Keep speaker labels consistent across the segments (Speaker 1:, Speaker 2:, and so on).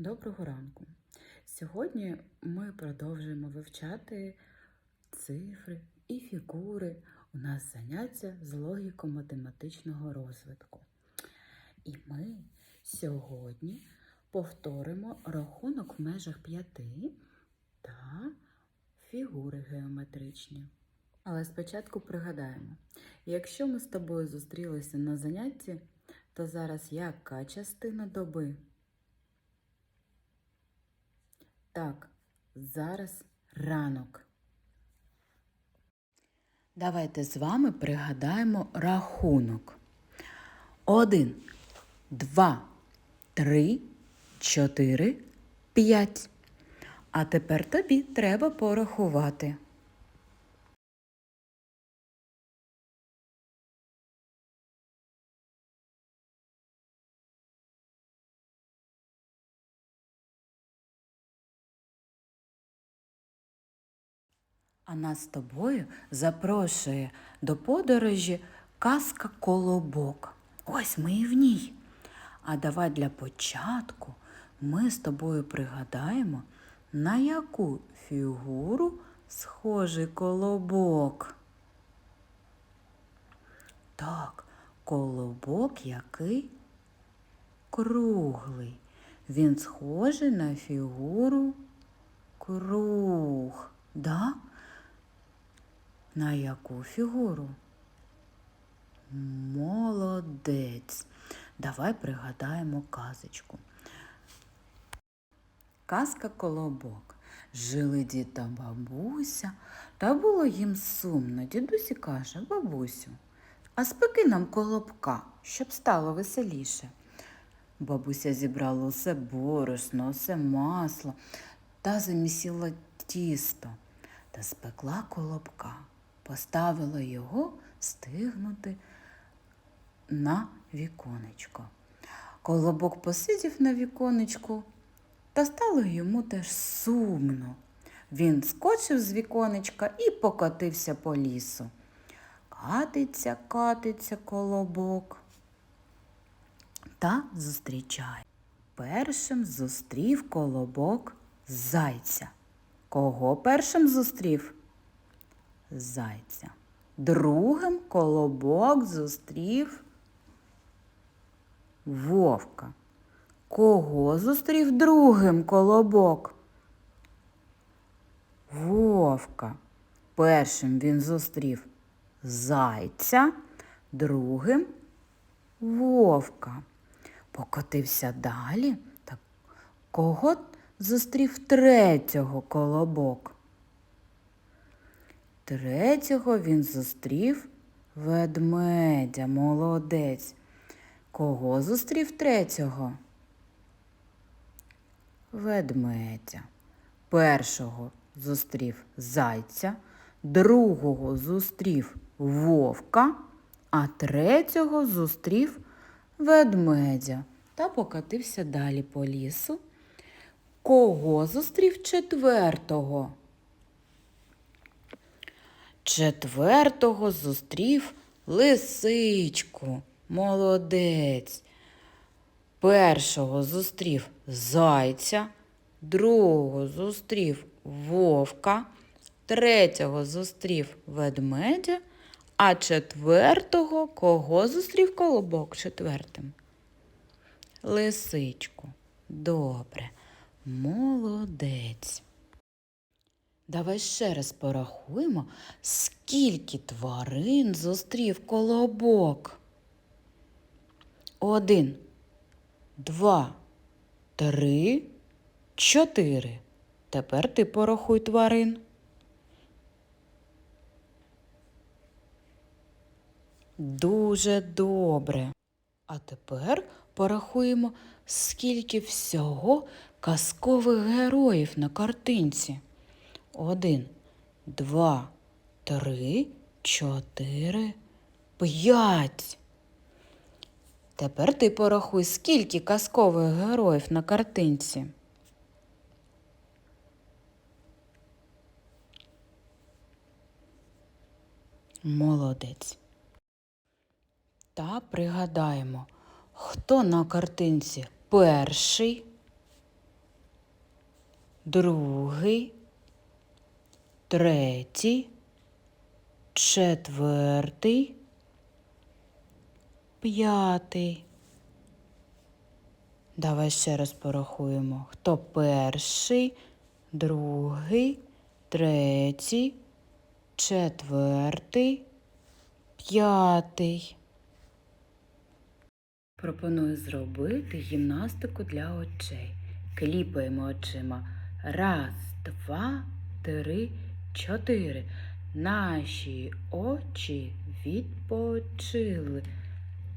Speaker 1: Доброго ранку! Сьогодні ми продовжуємо вивчати цифри і фігури. У нас заняття з логіко-математичного розвитку. І ми сьогодні повторимо рахунок в межах п'яти та фігури геометричні. Але спочатку пригадаємо, якщо ми з тобою зустрілися на занятті, то зараз яка частина доби? Так, зараз ранок. Давайте з вами пригадаємо рахунок. Один, два, три, чотири, п'ять. А тепер тобі треба порахувати. Нас з тобою запрошує до подорожі казка Колобок. Ось ми і в ній. А давай для початку ми з тобою пригадаємо, на яку фігуру схожий колобок. Так, колобок який круглий. Він схожий на фігуру круг. Да? На яку фігуру? Молодець. Давай пригадаємо казочку. Казка Колобок. Жили дід та бабуся, та було їм сумно. Дідусі каже, бабусю, а спеки нам колобка, щоб стало веселіше. Бабуся зібрала усе борошно, усе масло та замісила тісто та спекла колобка, поставила його стигнути на віконечко. Колобок посидів на віконечку, та стало йому теж сумно. Він скочив з віконечка і покотився по лісу. Катиться, катиться колобок та зустрічає. Першим зустрів колобок зайця. Кого першим зустрів? Зайця. Другим колобок зустрів вовка. Кого зустрів другим колобок? Вовка. Першим він зустрів зайця, другим вовка. Покотився далі. Так кого зустрів третього колобок? Третього він зустрів ведмедя, молодець. Кого зустрів третього? Ведмедя. Першого зустрів зайця, другого зустрів вовка, а третього зустрів ведмедя та покатився далі по лісу. Кого зустрів четвертого? Четвертого зустрів лисичку. Молодець. Першого зустрів зайця, другого зустрів вовка, третього зустрів ведмедя, а четвертого кого зустрів колобок четвертим? Лисичку. Добре. Молодець. Давай ще раз порахуємо, скільки тварин зустрів колобок. Один, два, три, чотири. Тепер ти порахуй тварин. Дуже добре. А тепер порахуємо, скільки всього казкових героїв на картинці. Один, два, три, чотири, п'ять. Тепер ти порахуй, скільки казкових героїв на картинці. Молодець. Та пригадаємо, хто на картинці перший, другий, третій, четвертий, п'ятий. Давай ще раз порахуємо. Хто перший, другий, третій, четвертий, п'ятий. Пропоную зробити гімнастику для очей. Кліпаємо очима. Раз, два, три, чотири. Наші очі відпочили.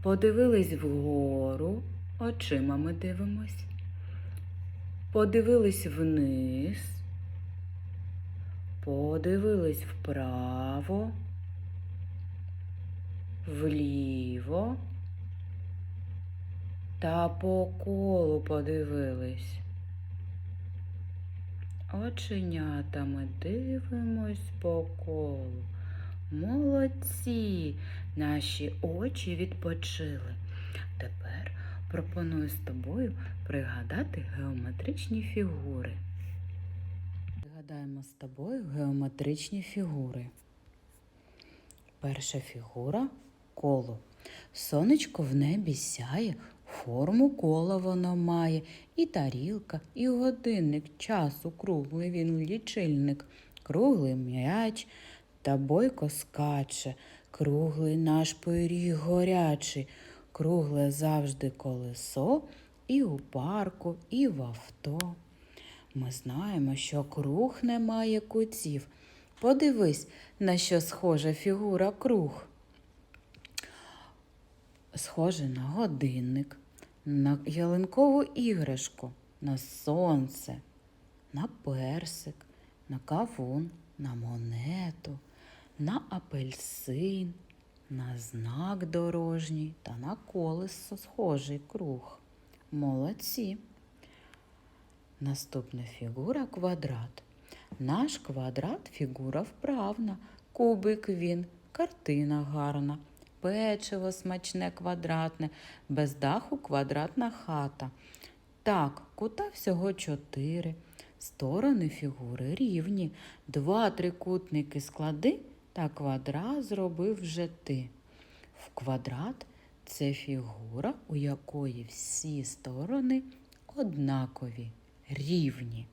Speaker 1: Подивились вгору, очима ми дивимось. Подивились вниз. Подивились вправо, вліво та по колу подивились. Оченятами дивимось по колу. Молодці, наші очі відпочили. Тепер пропоную з тобою пригадати геометричні фігури. Пригадаємо з тобою геометричні фігури. Перша фігура коло. Сонечко в небі сяє, форму кола воно має, і тарілка, і годинник, часу круглий він лічильник, круглий м'яч та бойко скаче, круглий наш пиріг горячий, кругле завжди колесо, і у парку, і в авто. Ми знаємо, що круг не має кутів. Подивись, на що схожа фігура круг. Схоже на годинник, на ялинкову іграшку, на сонце, на персик, на кавун, на монету, на апельсин, на знак дорожній та на колесо схожий круг. Молодці. Наступна фігура квадрат. Наш квадрат фігура вправна, кубик він, картина гарна, печиво смачне квадратне, без даху квадратна хата. Так, кута всього чотири. Сторони фігури рівні. Два трикутники склади та квадрат зробив вже ти. В квадрат це фігура, у якої всі сторони однакові, рівні.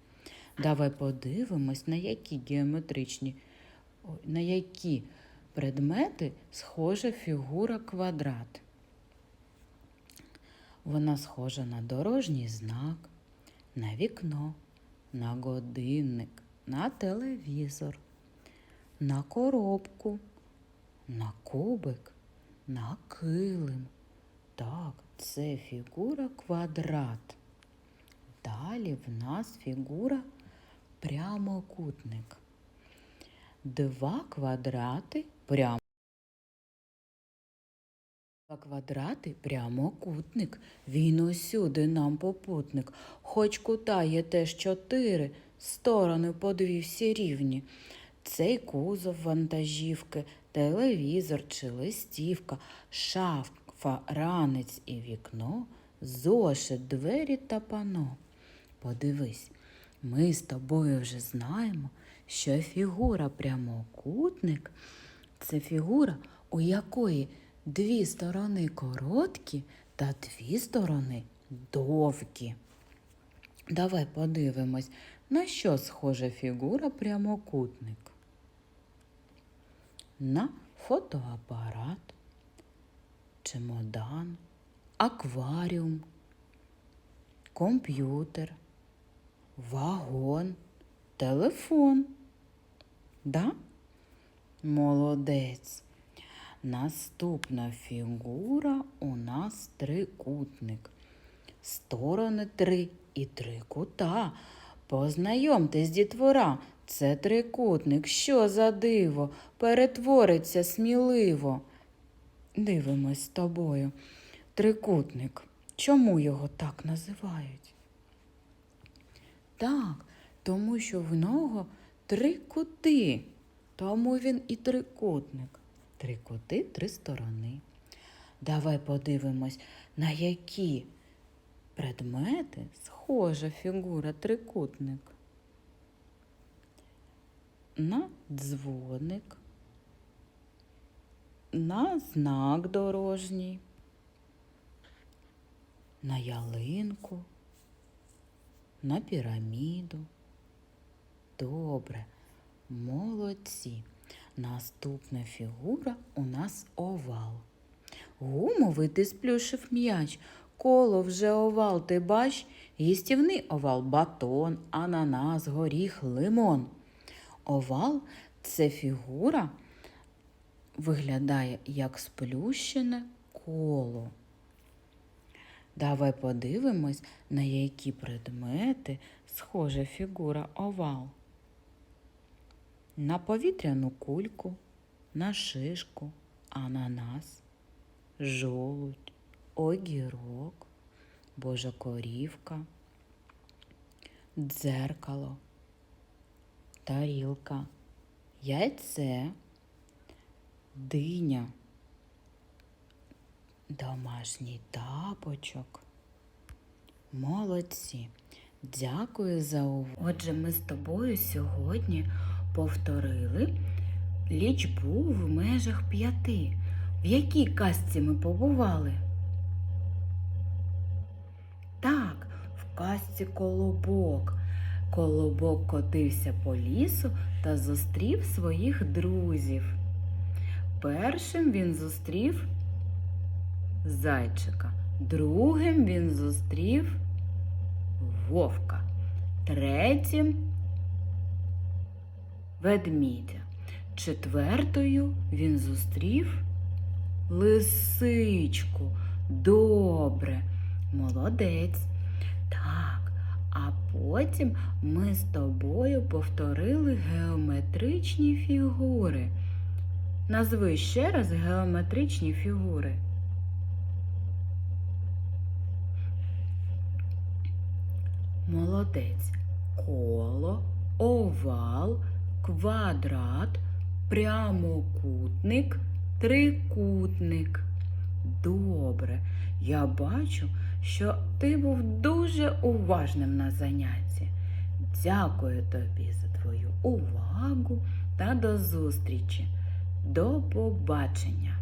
Speaker 1: Давай подивимось, на які геометричні, на які предмети схожа фігура квадрат. Вона схожа на дорожній знак, на вікно, на годинник, на телевізор, на коробку, на кубик, на килим. Так, це фігура квадрат. Далі в нас фігура прямокутник. Два квадрати прямо. Два квадрати прямокутник. Він усюди нам попутник. Хоч кута є теж чотири, сторони по дві всі рівні. Цей кузов вантажівки, телевізор чи листівка, шафа, ранець і вікно, зошит, двері та пано. Подивись, ми з тобою вже знаємо, що фігура прямокутник це фігура, у якої дві сторони короткі та дві сторони довгі. Давай подивимось, на що схожа фігура прямокутник. На фотоапарат, чемодан, акваріум, комп'ютер, вагон, телефон. Да? Молодець. Наступна фігура у нас трикутник. Сторони три і три кута. Познайомтесь, дітвора, це трикутник. Що за диво? Перетвориться сміливо. Дивимось з тобою. Трикутник. Чому його так називають? Так, тому що в нього три кути. Тому він і трикутник. Три кути, три сторони. Давай подивимось, на які предмети схожа фігура трикутник. на дзвоник, на знак дорожній, на ялинку, на піраміду. Добре, молодці. Наступна фігура у нас овал. Гумовий ти сплюшив м'яч, коло вже овал, ти бач, їстівний овал, батон, ананас, горіх, лимон. Овал це фігура виглядає як сплющене коло. Давай подивимось, на які предмети схожа фігура овал. На повітряну кульку, на шишку, ананас, жолудь, огірок, божа корівка, дзеркало, тарілка, яйце, диня, домашній тапочок. Молодці. Дякую за увагу. Отже, ми з тобою сьогодні повторили лічбу в межах п'яти. В якій казці ми побували? Так, в казці колобок. Колобок котився по лісу та зустрів своїх друзів. Першим він зустрів зайчика, другим він зустрів вовка, третім ведмідя. Четвертою він зустрів лисичку. Добре, молодець. Так, а потім ми з тобою повторили геометричні фігури. Назви ще раз геометричні фігури. Молодець. Коло, овал, квадрат, прямокутник, трикутник. Добре, я бачу, що ти був дуже уважним на занятті. Дякую тобі за твою увагу та до зустрічі. До побачення!